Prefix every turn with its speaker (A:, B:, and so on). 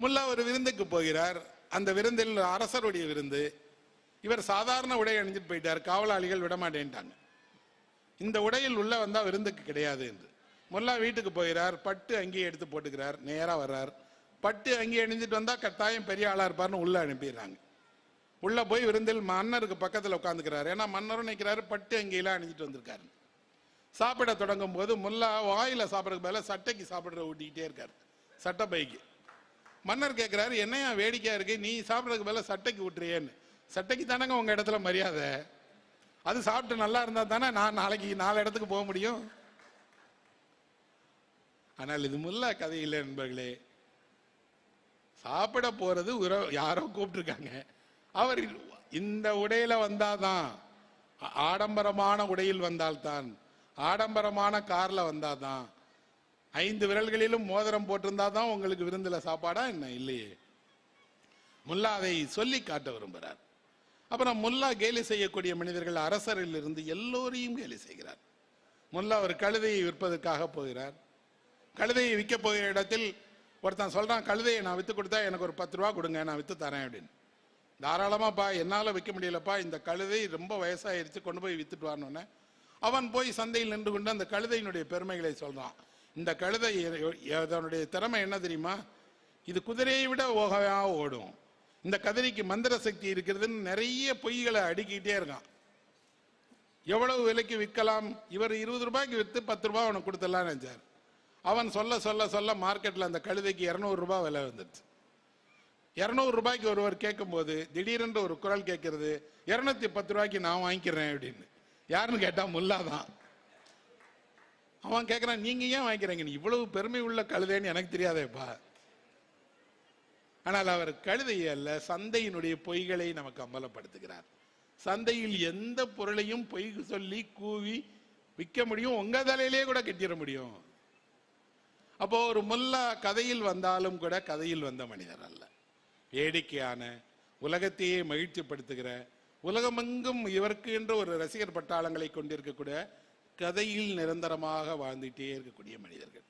A: முல்லா ஒரு விருந்துக்கு போகிறார். அந்த விருந்தில் அரசருடைய விருந்து. இவர் சாதாரண உடை அணிஞ்சிட்டு போயிட்டார். காவலாளிகள் விட மாட்டேன்ட்டாங்க இந்த உடையில் உள்ள வந்தால் விருந்துக்கு கிடையாது என்று. முல்லா வீட்டுக்கு போகிறார். பட்டு அங்கேயே எடுத்து போட்டுக்கிறார். நேராக வர்றார். பட்டு அங்கேயே அணிஞ்சிட்டு வந்தால் கட்டாயம் பெரிய ஆளாக இருப்பார்னு உள்ளே அனுப்பிடுறாங்க. உள்ள போய் விருந்தில் மன்னருக்கு பக்கத்தில் உட்காந்துக்கிறார். ஏன்னா மன்னரும் நிற்கிறாரு பட்டு அங்கேயெல்லாம் அணிஞ்சிட்டு வந்திருக்காரு. சாப்பிட தொடங்கும் போது முல்லா வாயில சாப்பிட்றதுக்கு மேலே சட்டைக்கு சாப்பிடுற ஊட்டிக்கிட்டே இருக்கார். சட்டை பைக்கு. மன்னர் கேட்குறாரு என்னையா வேடிக்கையாக இருக்கு? நீ சாப்பிட்றதுக்கு மேலே சட்டைக்கு விட்டுறியேன்னு சட்டைக்கு தானங்க உங்கள் இடத்துல மரியாதை? அது சாப்பிட்டு நல்லா இருந்தால் தானே நான் நாளைக்கு நாலு இடத்துக்கு போக முடியும்? ஆனால் இது முல்லா கதை இல்லை நண்பர்களே. சாப்பிட போகிறது உற- யாரோ கூப்பிட்டுருக்காங்க. அவர் இந்த உடையில வந்தாதான் ஆடம்பரமான உடையில் வந்தால்தான் ஆடம்பரமான கார்ல வந்தாதான் ஐந்து விரல்களிலும் மோதிரம் போட்டிருந்தா தான் உங்களுக்கு விருந்தில் சாப்பாடா என்ன? இல்லையே. முல்லா அதை சொல்லி காட்ட விரும்புகிறார் அப்புறம் முல்லா கேலி செய்யக்கூடிய மனிதர்கள் அரசரில் இருந்து எல்லோரையும் கேலி செய்கிறார். முல்லா ஒரு கழுதையை விற்பதற்காக போகிறார். கழுதையை விற்க போகிற இடத்தில் ஒருத்தன் சொல்றான் கழுதையை நான் வித்து கொடுத்தா எனக்கு ஒரு பத்து ரூபா கொடுங்க நான் வித்து தரேன் அப்படின்னு. தாராளமாப்பா என்னால விற்க முடியலப்பா இந்த கழுதை ரொம்ப வயசாயிருச்சு கொண்டு போய் வித்துட்டு வரணுன்னு அவன் போய் சந்தையில் நின்று கொண்டு அந்த கழுதையினுடைய பெருமைகளை சொல்றான். இந்த கழுதை அதனுடைய திறமை என்ன தெரியுமா? இது குதிரையை விட ஓகையா ஓடும். இந்த கதிரைக்கு மந்திர சக்தி இருக்கிறதுன்னு நிறைய பொய்களை அடுக்கிட்டே இருக்கான். எவ்வளவு விலைக்கு விற்கலாம்? இவர் இருபது ரூபாய்க்கு விற்று பத்து ரூபாய் அவனுக்கு கொடுத்துடலாம்னு நினைச்சார். அவன் சொல்ல சொல்ல சொல்ல மார்க்கெட்ல அந்த கழுதைக்கு இருநூறு ரூபாய் விலை வந்துடுச்சு. இரநூறு ரூபாய்க்கு ஒருவர் கேட்கும்போது திடீரென்று ஒரு குரல் கேட்கறது இரநூத்தி பத்து ரூபாய்க்கு நான் வாங்கிக்கிறேன் அப்படின்னு. யாருன்னு கேட்டால் முல்லா தான். அவன் கேட்கறான் நீங்க ஏன் வாங்கிக்கிறீங்க? நீ இவ்வளவு பெருமை உள்ள கழுதைன்னு எனக்கு தெரியாதேப்பா. ஆனால் அவர் கழுதை அல்ல சந்தையினுடைய பொய்களை நமக்கு அம்பலப்படுத்துகிறார். சந்தையில் எந்த பொருளையும் பொய் சொல்லி கூவி விற்க முடியும் உங்க தலையிலே கூட கட்டிட முடியும். அப்போ ஒரு முல்லா கதையில் வந்தாலும் கூட கதையில் வந்த மனிதர் அல்ல. வேடிக்கையான உலகத்தையே மகிழ்ச்சிப்படுத்துகிற உலகமெங்கும் இவருக்கு என்று ஒரு ரசிகர் பட்டாளங்களை கொண்டிருக்கக்கூடிய கதையில் நிரந்தரமாக வாழ்ந்துட்டே இருக்கக்கூடிய மனிதர்கள்.